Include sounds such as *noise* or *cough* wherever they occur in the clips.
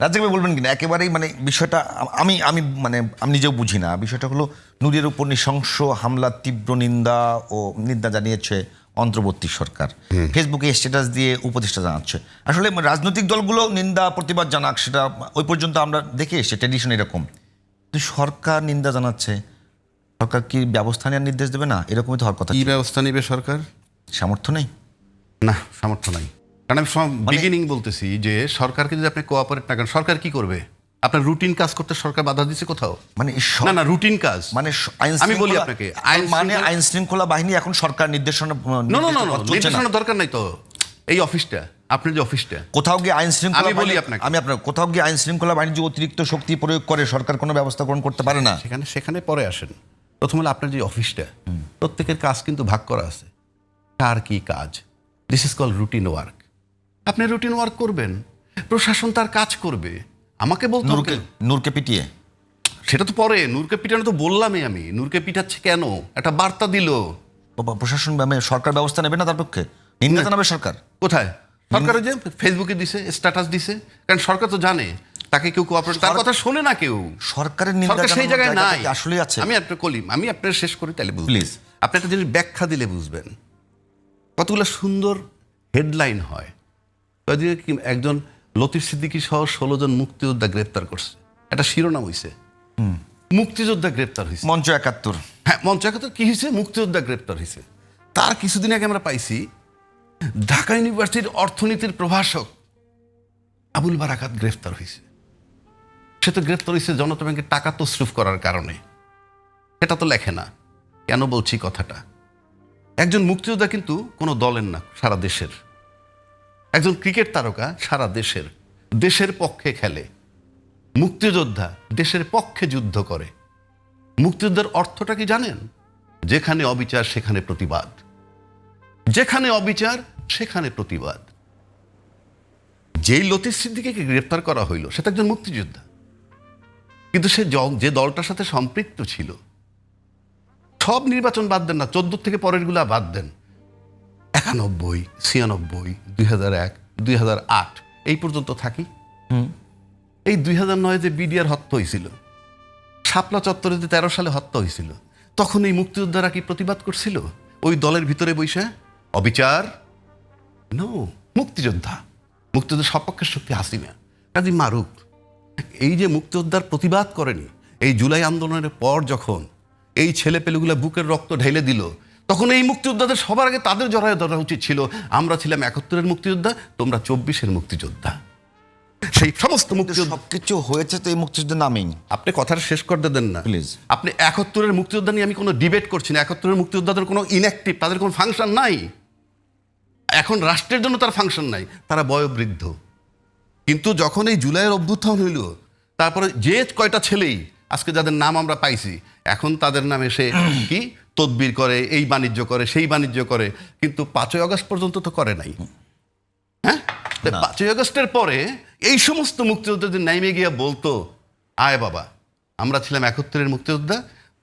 ভাই বলবেন কিনা? একেবারেই মানে বিষয়টা আমি আমি মানে আমি নিজেও বুঝি না। বিষয়টা হলো নুরের উপর নৃশংস হামলার তীব্র নিন্দা ও নিন্দা জানিয়েছে অন্তর্বর্তী সরকার। ফেসবুকে স্ট্যাটাস দিয়ে উপদেষ্টা জানাচ্ছে। আসলে রাজনৈতিক দলগুলো নিন্দা প্রতিবাদ জানাক সেটা ওই পর্যন্ত আমরা দেখে এসেছি ট্রেডিশন এরকম। কিন্তু সরকার নিন্দা জানাচ্ছে সরকার কি ব্যবস্থা নেওয়ার নির্দেশ দেবে না? এরকমই তো হওয়ার কথা কি ব্যবস্থা নেবে সরকার? সামর্থ্য নেই। না সামর্থ্য নাই। কারণ আমি বিগিনিং বলতেছি যে সরকারকে যদি আপনি কোঅপারেট না করেন সরকার কি করবে? আপনার রুটিন কাজ করতে সরকার বাধা দিচ্ছে কোথাও? মানে না না রুটিন কাজ। মানে আমি বলি আপনাকে, মানে আইন শৃঙ্খলা বাহিনী এখন সরকার নির্দেশনা নির্দেশনা দরকার নাই তো। এই অফিসটা আপনার যে অফিসটা কোথাও গিয়ে আইন শৃঙ্খলা আমি বলি আপনাকে। আমি আপনার কোথাও গিয়ে আইন শৃঙ্খলা বাহিনী যে অতিরিক্ত শক্তি প্রয়োগ করে সরকার কোনো ব্যবস্থা গ্রহণ করতে পারে না। সেখানে সেখানে পরে আসেন। প্রথম হলো আপনার যে অফিসটা প্রত্যেকের কাজ কিন্তু ভাগ করা আছে। কার কি কাজ? This is call routine work আপনি রুটিন ওয়ার্ক করবেন প্রশাসন তার কাজ করবে আমাকে বলতে নূরকে নূরকে পিটিয়ে। সেটা তো পরে নূরকে পিটানো তো বললামই আমি। নূরকে পিটাচ্ছে কেন? একটা বার্তা দিল। প্রশাসন মানে সরকার ব্যবস্থা নেবে না তার পক্ষে? নিন্দা জানাবে সরকার? কোথায়? সরকার যে ফেসবুকে দিছে স্ট্যাটাস দিছে। কারণ সরকার তো জানে তাকে কেউ কোঅপারেট তার কথা শোনে না কেউ। সরকারের নিন্দা সেই জায়গায় নাই। কি আসলেই আছে? আমি আপনার কলিম আমি আপনার শেষ করি তাহলে বুঝবেন। Please. আপনি একটা জিনিস ব্যাখ্যা দিলে বুঝবেন। কতগুলো সুন্দর হেডলাইন হয়। কদিন কি একজন লতিফ সিদ্দিকী সহ ষোলো জন মুক্তিযোদ্ধা গ্রেপ্তার করছে। একটা শিরোনাম হইছে। মুক্তিযোদ্ধা গ্রেপ্তার হয়েছে মঞ্চ একাত্তর। হ্যাঁ মঞ্চ একাত্তর কি হয়েছে মুক্তিযোদ্ধা গ্রেপ্তার হয়েছে তার কিছুদিন আগে আমরা পাইছি ঢাকা ইউনিভার্সিটির অর্থনীতির প্রভাষক আবুল বারাকাত গ্রেফতার হয়েছে সে তো গ্রেফতার হয়েছে জনতা ব্যাংকে টাকা তসরুফ করার কারণে। সেটা তো লেখে না। কেন বলছি কথাটা? একজন মুক্তিযোদ্ধা কিন্তু কোনো দলের না সারা দেশের। একজন ক্রিকেট তারকা সারা দেশের দেশের পক্ষে খেলে। মুক্তিযোদ্ধা দেশের পক্ষে যুদ্ধ করে। মুক্তিযুদ্ধের অর্থটা কি জানেন? যেখানে অবিচার, সেখানে প্রতিবাদ। যেখানে অবিচার, সেখানে প্রতিবাদ। যেই লতিফ সিদ্দিকে গ্রেপ্তার করা হইল সেটা একজন মুক্তিযোদ্ধা। কিন্তু সে যে দলটার সাথে সম্পৃক্ত ছিল, সব নির্বাচন বাদ দেন না চোদ্দ থেকে পরেরগুলা বাদ দেন। একানব্বই ছিয়ানব্বই দুই হাজার এক দুই হাজার আট এই পর্যন্ত থাকি। এই দুই হাজার নয় যে বিডিআর হত্যা হয়েছিল শাপলা চত্বরে যে তেরো সালে হত্যা হয়েছিল তখন এই মুক্তিযোদ্ধারা কি প্রতিবাদ করছিল? ওই দলের ভিতরে বৈশা অবিচার? নো মুক্তিযোদ্ধা। মুক্তিযোদ্ধার সপক্ষের শক্তি হাসিনা কাজী মারুক এই যে মুক্তিযোদ্ধার প্রতিবাদ করেনি এই জুলাই আন্দোলনের পর যখন এই ছেলে পেলেগুলা বুকের রক্ত ঢেলে দিল তখন এই মুক্তিযোদ্ধাদের সবার আগে তাদের জড়ায় ধরা উচিত ছিল আমরা ছিলাম একাত্তরের মুক্তিযোদ্ধা তোমরা চব্বিশের মুক্তিযোদ্ধা। সেই সমস্ত মুক্তিযোদ্ধা সবকিছু হয়েছে তো এই মুক্তিযুদ্ধের নামেই। আপনি কথাটা শেষ করতে দেন না। প্লিজ আপনি একাত্তরের মুক্তিযোদ্ধা নিয়ে আমি কোনো ডিবেট করছি না। একাত্তরের মুক্তিযোদ্ধাদের কোনো ইনঅ্যাক্টিভ তাদের কোনো ফাংশন নাই। এখন রাষ্ট্রের জন্য তার ফাংশন নাই। তারা বয়োবৃদ্ধ। কিন্তু যখন এই জুলাইয়ের অভ্যুত্থান হইল তারপরে যে কয়টা ছেলেই আজকে যাদের নাম আমরা পাইছি এখন তাদের নামে সে *clears throat* কি তদবির করে এই বাণিজ্য করে সেই বাণিজ্য করে কিন্তু পাঁচই আগস্ট পর্যন্ত তো করে নাই। হ্যাঁ? পাঁচই আগস্টের পরে এই সমস্ত মুক্তিযোদ্ধাদের নাইমে গিয়ে বলতো আয় বাবা আমরা ছিলাম একাত্তরের মুক্তিযোদ্ধা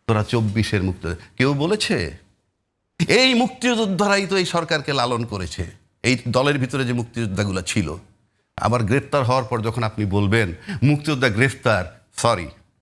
তোরা চব্বিশের মুক্তিযোদ্ধা। কেউ বলেছে এই মুক্তিযোদ্ধারাই তো এই সরকারকে লালন করেছে। এই দলের ভিতরে যে মুক্তিযোদ্ধাগুলো ছিল আবার গ্রেপ্তার হওয়ার পর যখন আপনি বলবেন মুক্তিযোদ্ধা গ্রেফতার সরি